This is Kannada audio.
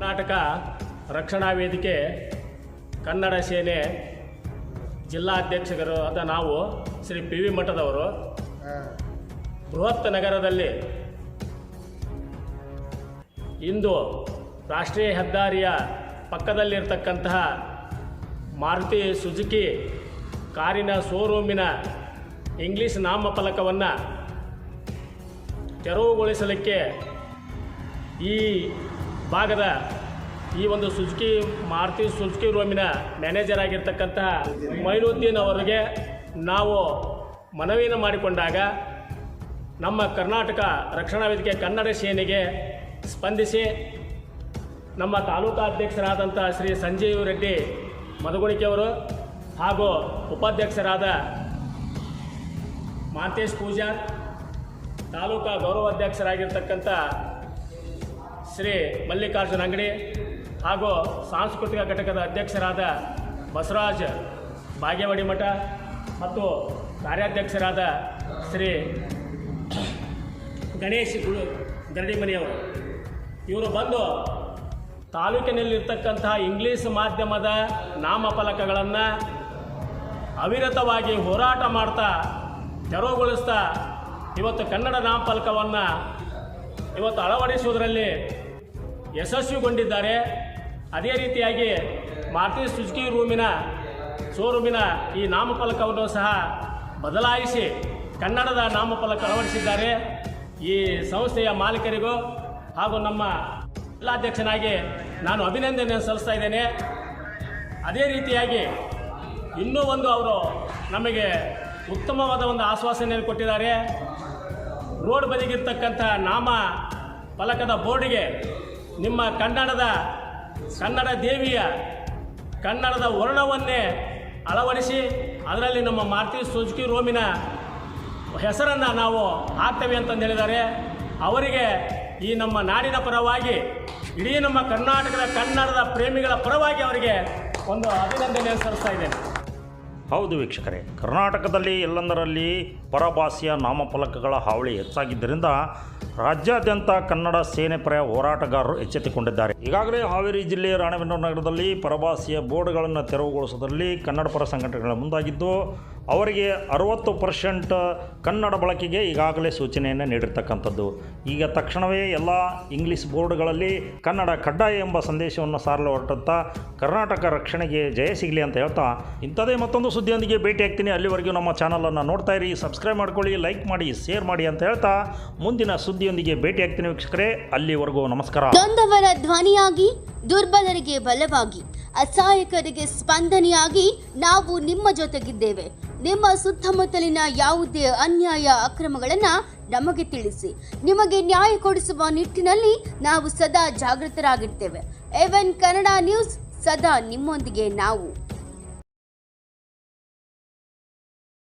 ಕರ್ನಾಟಕ ರಕ್ಷಣಾ ವೇದಿಕೆ ಕನ್ನಡ ಸೇನೆ ಜಿಲ್ಲಾಧ್ಯಕ್ಷರು ಆದ ನಾವು ಶ್ರೀ ಪಿ ವಿ ಮಠದವರು. ಬೃಹತ್ ನಗರದಲ್ಲಿ ಇಂದು ರಾಷ್ಟ್ರೀಯ ಹೆದ್ದಾರಿಯ ಪಕ್ಕದಲ್ಲಿರ್ತಕ್ಕಂತಹ ಮಾರುತಿ ಸುಜುಕಿ ಕಾರಿನ ಶೋರೂಮಿನ ಇಂಗ್ಲೀಷ್ ನಾಮಫಲಕವನ್ನು ತೆರವುಗೊಳಿಸಲಿಕ್ಕೆ ಈ ಭಾಗದ ಈ ಒಂದು ಸುಜುಕಿ ಮಾರುತಿ ಸುಜುಕಿ ರೂಮಿನ ಮ್ಯಾನೇಜರ್ ಆಗಿರ್ತಕ್ಕಂತಹ ಮೈನುದ್ದೀನ್ ಅವರಿಗೆ ನಾವು ಮನವಿಯನ್ನು ಮಾಡಿಕೊಂಡಾಗ ನಮ್ಮ ಕರ್ನಾಟಕ ರಕ್ಷಣಾ ವೇದಿಕೆ ಕನ್ನಡ ಸೇನೆಗೆ ಸ್ಪಂದಿಸಿ ನಮ್ಮ ತಾಲೂಕಾ ಅಧ್ಯಕ್ಷರಾದಂಥ ಶ್ರೀ ಸಂಜೀವ್ ರೆಡ್ಡಿ ಮದಗುಣಿಕೆಯವರು ಹಾಗೂ ಉಪಾಧ್ಯಕ್ಷರಾದ ಮಾಂತೇಶ್ ಪೂಜಾರ್ ತಾಲೂಕಾ ಗೌರವಾಧ್ಯಕ್ಷರಾಗಿರ್ತಕ್ಕಂಥ ಶ್ರೀ ಮಲ್ಲಿಕಾರ್ಜುನ ಅಂಗಡಿ ಹಾಗೂ ಸಾಂಸ್ಕೃತಿಕ ಘಟಕದ ಅಧ್ಯಕ್ಷರಾದ ಬಸವರಾಜ್ ಬಾಗೇವಾಡಿ ಮಠ ಮತ್ತು ಕಾರ್ಯಾಧ್ಯಕ್ಷರಾದ ಶ್ರೀ ಗಣೇಶ್ ಗುಳು ಗರಡಿಮನಿಯವರು ಇವರು ಬಂದು ತಾಲೂಕಿನಲ್ಲಿರ್ತಕ್ಕಂತಹ ಇಂಗ್ಲೀಷ್ ಮಾಧ್ಯಮದ ನಾಮಫಲಕಗಳನ್ನು ಅವಿರತವಾಗಿ ಹೋರಾಟ ಮಾಡ್ತಾ ತೆರವುಗೊಳಿಸ್ತಾ ಇವತ್ತು ಕನ್ನಡ ನಾಮಫಲಕವನ್ನು ಇವತ್ತು ಅಳವಡಿಸುವುದರಲ್ಲಿ ಯಶಸ್ವಿಗೊಂಡಿದ್ದಾರೆ. ಅದೇ ರೀತಿಯಾಗಿ ಮಾರುತಿ ಸುಜುಕಿ ರೂಮಿನ ಶೋರೂಮಿನ ಈ ನಾಮಫಲಕವನ್ನು ಸಹ ಬದಲಾಯಿಸಿ ಕನ್ನಡದ ನಾಮಫಲಕ ಅಳವಡಿಸಿದ್ದಾರೆ. ಈ ಸಂಸ್ಥೆಯ ಮಾಲೀಕರಿಗೂ ಹಾಗೂ ನಮ್ಮ ಜಿಲ್ಲಾಧ್ಯಕ್ಷನಾಗಿ ನಾನು ಅಭಿನಂದನೆ ಸಲ್ಲಿಸ್ತಾ ಇದ್ದೇನೆ. ಅದೇ ರೀತಿಯಾಗಿ ಇನ್ನೂ ಒಂದು ಅವರು ನಮಗೆ ಉತ್ತಮವಾದ ಒಂದು ಆಶ್ವಾಸನೆಯನ್ನು ಕೊಟ್ಟಿದ್ದಾರೆ. ರೋಡ್ ಬದಿಗಿರ್ತಕ್ಕಂಥ ನಾಮ ಫಲಕದ ಬೋರ್ಡಿಗೆ ನಿಮ್ಮ ಕನ್ನಡದ ಕನ್ನಡ ದೇವಿಯ ಕನ್ನಡದ ವರ್ಣವನ್ನೇ ಅಳವಡಿಸಿ ಅದರಲ್ಲಿ ನಮ್ಮ ಮಾರುತಿ ಸುಜುಕಿ ರೋಮಿನ ಹೆಸರನ್ನು ನಾವು ಹಾಕ್ತೇವೆ ಅಂತಂದು ಹೇಳಿದ್ದಾರೆ. ಅವರಿಗೆ ಈ ನಮ್ಮ ನಾಡಿನ ಪರವಾಗಿ, ಇಡೀ ನಮ್ಮ ಕರ್ನಾಟಕದ ಕನ್ನಡದ ಪ್ರೇಮಿಗಳ ಪರವಾಗಿ ಅವರಿಗೆ ಒಂದು ಅಭಿನಂದನೆ ಸಲ್ಲಿಸ್ತಾ ಇದ್ದೇನೆ. ಹೌದು ವೀಕ್ಷಕರೇ, ಕರ್ನಾಟಕದಲ್ಲಿ ಎಲ್ಲೆಂದರಲ್ಲಿ ಪರಭಾಷೆಯ ನಾಮಫಲಕಗಳ ಹಾವಳಿ ಹೆಚ್ಚಾಗಿದ್ದರಿಂದ ರಾಜ್ಯಾದ್ಯಂತ ಕನ್ನಡ ಸೇನೆ ಪರ ಹೋರಾಟಗಾರರು ಎಚ್ಚೆತ್ತುಕೊಂಡಿದ್ದಾರೆ. ಈಗಾಗಲೇ ಹಾವೇರಿ ಜಿಲ್ಲೆಯ ರಾಣೆಬೆನ್ನೂರು ನಗರದಲ್ಲಿ ಪರಭಾಷೆಯ ಬೋರ್ಡ್ಗಳನ್ನು ತೆರವುಗೊಳಿಸುವುದರಲ್ಲಿ ಕನ್ನಡ ಪರ ಸಂಘಟನೆಗಳ ಮುಂದಾಗಿದ್ದು ಅವರಿಗೆ ಅರವತ್ತು ಪರ್ಸೆಂಟ್ ಕನ್ನಡ ಬಳಕೆಗೆ ಈಗಾಗಲೇ ಸೂಚನೆಯನ್ನು ನೀಡಿರ್ತಕ್ಕಂಥದ್ದು. ಈಗ ತಕ್ಷಣವೇ ಎಲ್ಲ ಇಂಗ್ಲೀಷ್ ಬೋರ್ಡ್ಗಳಲ್ಲಿ ಕನ್ನಡ ಕಡ್ಡಾಯ ಎಂಬ ಸಂದೇಶವನ್ನು ಸಾರಲು ಹೊರಟಂಥ ಕರ್ನಾಟಕ ರಕ್ಷಣೆಗೆ ಜಯ ಸಿಗಲಿ ಅಂತ ಹೇಳ್ತಾ ಇಂಥದೇ ಮತ್ತೊಂದು ಸುದ್ದಿಯೊಂದಿಗೆ ಭೇಟಿ ಆಗ್ತೀನಿ. ಅಲ್ಲಿವರೆಗೂ ನಮ್ಮ ಚಾನಲನ್ನು ನೋಡ್ತಾ ಇರಿ, ಸಬ್ಸ್ಕ್ರೈಬ್ ಮಾಡ್ಕೊಳ್ಳಿ, ಲೈಕ್ ಮಾಡಿ, ಶೇರ್ ಮಾಡಿ ಅಂತ ಹೇಳ್ತಾ ಮುಂದಿನ ಸುದ್ದಿಯೊಂದಿಗೆ ಭೇಟಿ ಆಗ್ತೀನಿ ವೀಕ್ಷಕರೇ. ಅಲ್ಲಿವರೆಗೂ ನಮಸ್ಕಾರ. ನೊಂದವರ ಧ್ವನಿಯಾಗಿ, ದುರ್ಬಲರಿಗೆ ಬಲವಾಗಿ, ಅಸಹಾಯಕರಿಗೆ ಸ್ಪಂದನೆಯಾಗಿ ನಾವು ನಿಮ್ಮ ಜೊತೆಗಿದ್ದೇವೆ. ನಿಮ್ಮ ಸುತ್ತಮುತ್ತಲಿನ ಯಾವುದೇ ಅನ್ಯಾಯ ಅಕ್ರಮಗಳನ್ನು ನಮಗೆ ತಿಳಿಸಿ. ನಿಮಗೆ ನ್ಯಾಯ ಕೊಡಿಸುವ ನಿಟ್ಟಿನಲ್ಲಿ ನಾವು ಸದಾ ಜಾಗೃತರಾಗಿರ್ತೇವೆ. ಎವೆನ್ ಕನ್ನಡ ನ್ಯೂಸ್ ಸದಾ ನಿಮ್ಮೊಂದಿಗೆ ನಾವು.